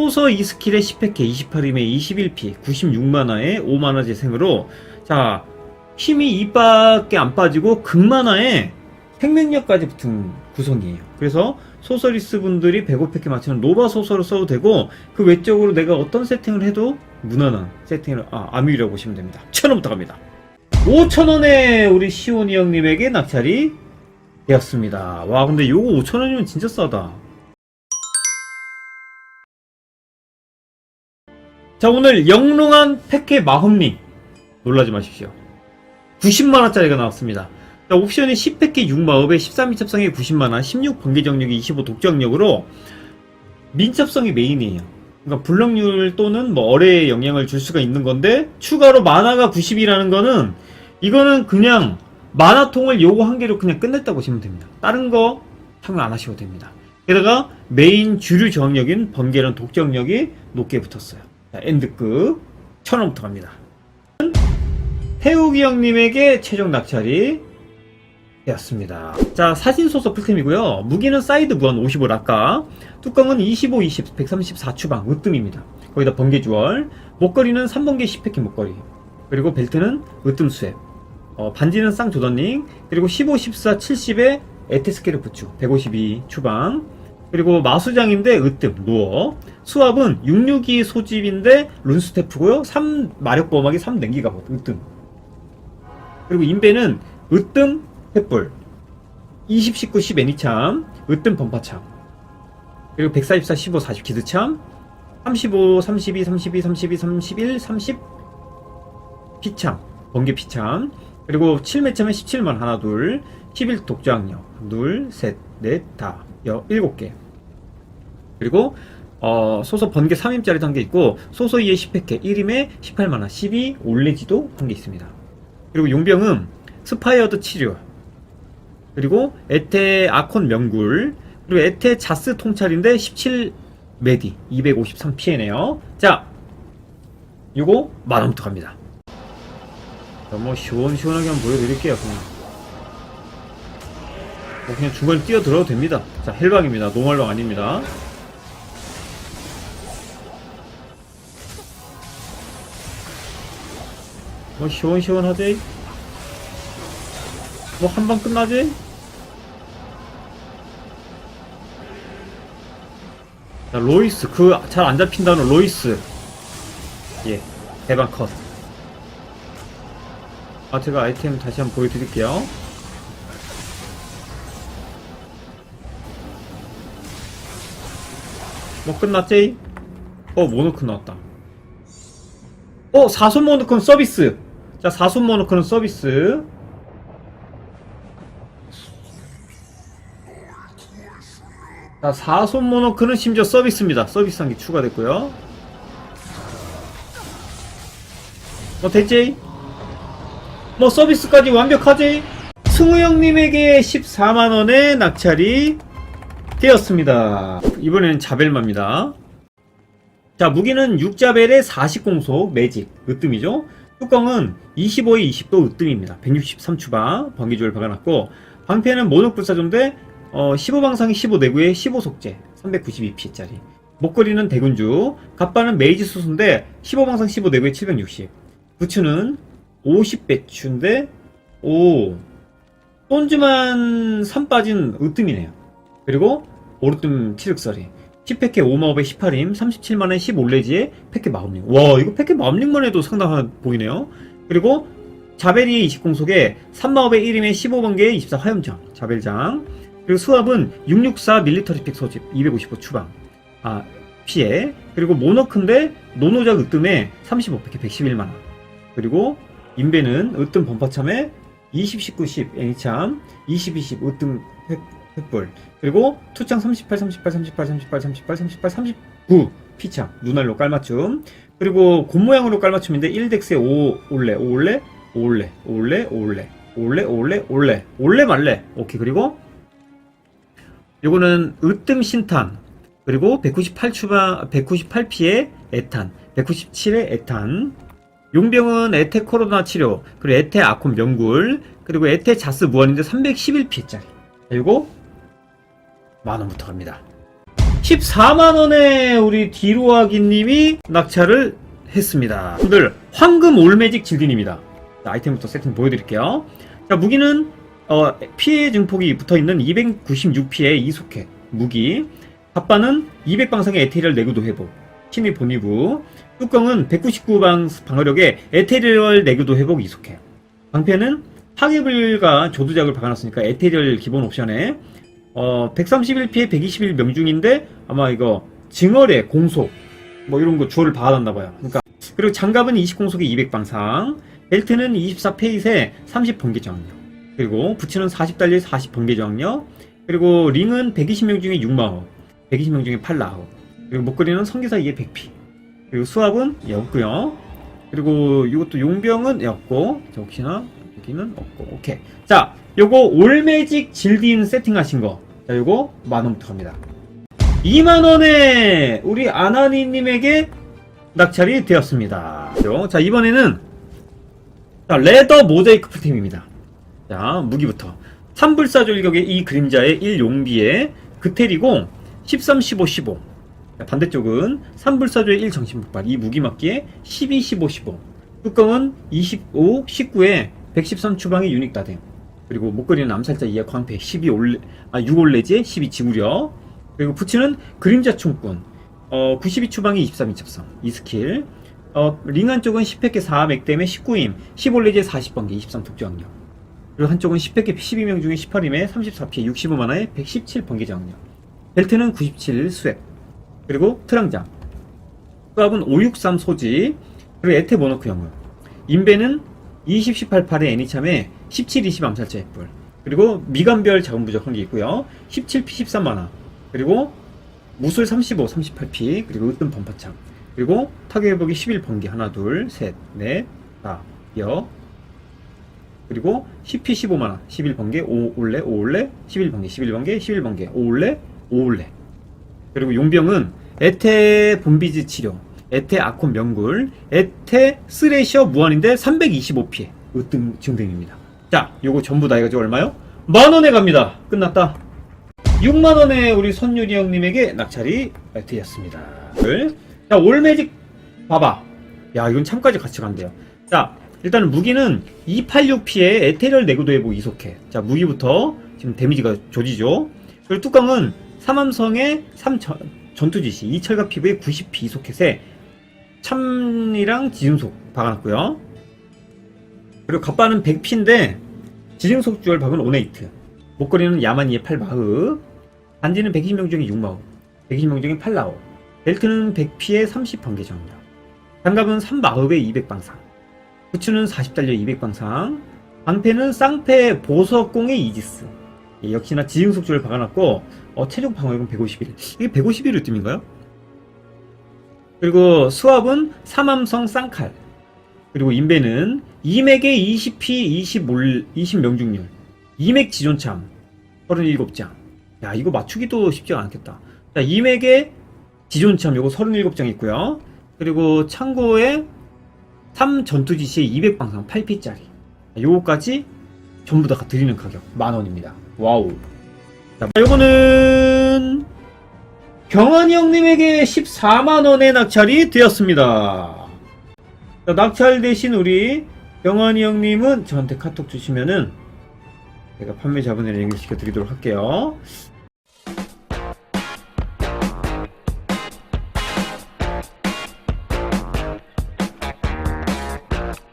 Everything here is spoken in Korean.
소서 2스킬에 10팩에 28임에 21피 96만화에 5만화 재생으로 자 힘이 2밖에 안 빠지고 극만화에 생명력까지 붙은 구성이에요. 그래서 소서리스 분들이 105팩에 맞추는 노바 소서를 써도 되고 그 외적으로 내가 어떤 세팅을 해도 무난한 세팅을 아 아뮤라고 보시면 됩니다. 천원부터 갑니다. 5천원에 우리 시온이 형님에게 낙찰이 되었습니다. 와 근데 요거 5천원이면 진짜 싸다. 자 오늘 영롱한 팩의 마험링 놀라지 마십시오. 90만원짜리가 나왔습니다. 자, 옵션이 10팩의 6마법에 13민첩성에 90만원 16 번개 정력이 25 독정력으로 민첩성이 메인이에요. 그러니까 불럭률 또는 뭐 어뢰에 영향을 줄 수가 있는 건데 추가로 만화가 90이라는 거는 이거는 그냥 만화통을 요거 한 개로 그냥 끝냈다고 보시면 됩니다. 다른 거 참여 안 하셔도 됩니다. 게다가 메인 주류 저항력인 번개는 독정력이 높게 붙었어요 자, 엔드급 1000원부터 갑니다. 태욱이 형님에게 최종 낙찰이 되었습니다. 자, 사진 소서 풀템이고요. 무기는 사이드 무한 55 락가, 뚜껑은 25, 20, 134 추방, 으뜸입니다. 거기다 번개 주얼, 목걸이는 3번개 10패키 목걸이, 그리고 벨트는 으뜸 수앱, 어, 반지는 쌍 조던링, 그리고 15, 14, 70에 에테스케르 부츠, 152 추방, 그리고 마수장인데 으뜸 노어. 수압은 662 소집인데 룬스테프고요. 3 마력 보호막이 3 냉기가 으뜸. 그리고 인베는 으뜸 횃불. 20, 19, 10 애니참. 으뜸 범파참 그리고 144, 15, 40 기드참. 35, 32, 32, 32, 31, 30 피참 번개 피참 그리고 7매참에 17만 하나 둘 11 독자학력 둘셋넷다. 여, 7개. 그리고 어, 소서 번개 3임짜리도 한 개 있고 소서 2에 10팩에 1임에 18만원 12 올레지도 한 개 있습니다. 그리고 용병은 스파이어드 치료 그리고 에테 아콘 명굴 그리고 에테 자스 통찰인데 17 메디 253 피해네요. 자 요거 만원부터 갑니다. 자, 뭐 시원시원하게 한번 보여드릴게요. 그냥. 뭐 그냥 중간에 뛰어들어도 됩니다. 자, 헬방입니다. 노말방 아닙니다. 뭐 시원시원하지? 뭐 한 방 끝나지? 자, 로이스 그 잘 안 잡힌다는 로이스 예 대박 컷. 아 제가 아이템 다시 한번 보여드릴게요. 뭐 끝났지? 어 모노크 나왔다 어 사손 모노크는 서비스 자 사손 모노크는 서비스 자 사손 모노크는 심지어 서비스입니다 서비스 한 개 추가됐고요 뭐 됐지? 뭐 서비스까지 완벽하지? 승우 형님에게 14만원의 낙찰이 되었습니다. 이번에는 자벨마입니다. 자, 무기는 6자벨의 40공속 매직, 으뜸이죠. 뚜껑은 25에 20도 으뜸입니다. 163 추방, 번기조를 박아놨고, 방패는 모노 불사조인데, 어, 15방상이 15내구에 15속재, 392피짜리. 목걸이는 대군주, 갑바는 메이지 수수인데, 15방상 15내구에 760. 부츠는 50배추인데, 오, 돈즈만 3 빠진 으뜸이네요. 그리고 오르뜸 치륵서리 10팩에 5마법에 18임 37만에 15레지에 팩에 마음링. 와 이거 팩에 마음링만 해도 상당한 보이네요. 그리고 자벨이 20공속에 3마법에 1임에 15번개에 24 화염장 자벨장. 그리고 수압은 664 밀리터리 픽 소집 255 추방. 아 피해. 그리고 모너크인데 노노작 으뜸에 35팩에 111만원. 그리고 인베는 으뜸 범파참에 20, 19, 10 애니참 20, 20 으뜸 획 횃불. 그리고 투창 38, 38, 38, 38, 38, 38, 39 피창. 눈알로 깔맞춤. 그리고 곰 모양으로 깔맞춤인데 1덱스에 5 올레. 5 올레? 5 올레. 5 올레? 5 올레. 5 올레? 5 올레? 올레. 올레 말레. 오케이 그리고? 요거는 으뜸 신탄. 그리고 198 추바 198피에 에탄. 197에 에탄. 용병은 에테 코로나 치료 그리고 에테 아콘 명굴 그리고 에테 자스 무한인데 311피해짜리. 그리고 만원부터 갑니다. 14만원에 우리 디로아기님이 낙찰을 했습니다. 분들, 황금 올매직 질딘입니다. 자, 아이템부터 세팅 보여드릴게요. 자, 무기는, 어, 피해 증폭이 붙어 있는 296피해 이속해. 무기. 갑바는 200방상의 에테리얼 내구도 회복. 신의 본이부. 뚜껑은 199방 방어력에 에테리얼 내구도 회복 이속해. 방패는 파괴불과 조두작을 박아놨으니까 에테리얼 기본 옵션에 어 131피에 121 명중인데 아마 이거 증월의 공속 뭐 이런 거 주어를 박아놨나봐요. 그러니까 그리고 장갑은 20공속에 200방상, 벨트는 24페이스에 30번개 저항력, 그리고 부츠는 40달러에 40번개 저항력, 그리고 링은 120명 중에 6마법, 120명 중에 8라우, 그리고 목걸이는 성기사 2에 100피, 그리고 수압은 예, 없고요. 그리고 이것도 용병은 예, 없고, 자, 혹시나 여기는 없고, 오케이. 자, 요거 올매직 질딘 세팅하신 거, 자, 요거 만원부터 갑니다. 2만원에 우리 아나니님에게 낙찰이 되었습니다. 자, 이번에는 자, 레더 모자이크 풀템입니다. 자, 무기부터. 3불사 졸격의 이 그림자의 1용비에 그텔이고 13, 15, 15. 자, 반대쪽은 3불사조의 1정신폭발 이 무기 맞기에 12, 15, 15. 뚜껑은 25, 19에 113 추방의 유닉 다댕. 그리고 목걸이는 암살자 이하 광패 12 올레, 아, 6 올레지에 12 지구력. 그리고 부츠는 그림자 총꾼. 어, 92 추방이 23, 23. 이 스킬. 어, 링 한 쪽은 10획계 4 맥댐에 19임, 15레지에 40번개, 23 독저항력. 그리고 한쪽은 10획계 12명 중에 18임에 34피에 65만화에 117 번개 저항력. 벨트는 97 스웩. 그리고 트랑장. 수압은 563 소지. 그리고 에테 모노크 영웅. 인베는 20, 18, 8의 애니참에 17, 20 암살자 햇불. 그리고 미간별 자원 부족 한 게 있고요. 17P 13만화. 그리고 무술 35, 38P. 그리고 으뜸 범퍼창. 그리고 타격 회복이 11 번개. 하나, 둘, 셋, 넷, 다, 여. 그리고 10P 15만화. 11번개, 5 올레, 5 올레, 11번개, 11번개, 11번개, 5 올레, 5 올레. 그리고 용병은 에테 본비즈 치료, 에테 아콘 명굴, 에테 스레셔 무한인데 325피해 으뜸 증등입니다. 자, 요거 전부 다 해가지고 얼마요? 만원에 갑니다. 끝났다. 6만원에 우리 선유리 형님에게 낙찰이 되었습니다. 자, 올매직 봐봐. 야, 이건 참까지 같이 간대요. 자, 일단은 무기는 286피에 에테리얼 내구도 회복 이속해. 자, 무기부터 지금 데미지가 조지죠. 그리고 뚜껑은 삼함성의 3전, 전투지시, 이철갑 피부에 90피 이소켓에 참이랑 지중속 박아놨고요. 그리고 갑바는 100피인데 지중속 주얼 박은 오네이트. 목걸이는 야마니의 8마흐. 반지는 120명 중에 6마흐. 120명 중에 8라오. 벨트는 100피에 30번개 정력. 장갑은 3마흐에 200방상. 부츠는 40달러 200방상. 방패는 쌍패 보석공의 이지스. 예, 역시나 지중속주를 박아놨고 어, 체력 방어력은 151. 이게 151의 뜸인가요? 그리고 수압은 삼함성 쌍칼. 그리고 인베는 2맥에 20P 20 올, 20명중률. 2맥 지존참 37장. 야 이거 맞추기도 쉽지가 않겠다. 자 2맥에 지존참 요거 37장 있고요. 그리고 창고에 3 전투 지시에 200방상 8P짜리. 요거까지 전부 다 드리는 가격 만원입니다. 와우. 자, 요거는 경환이 형님에게 14만원의 낙찰이 되었습니다. 자, 낙찰 대신 우리 경환이 형님은 저한테 카톡 주시면은 제가 판매 자본을 연결시켜 드리도록 할게요.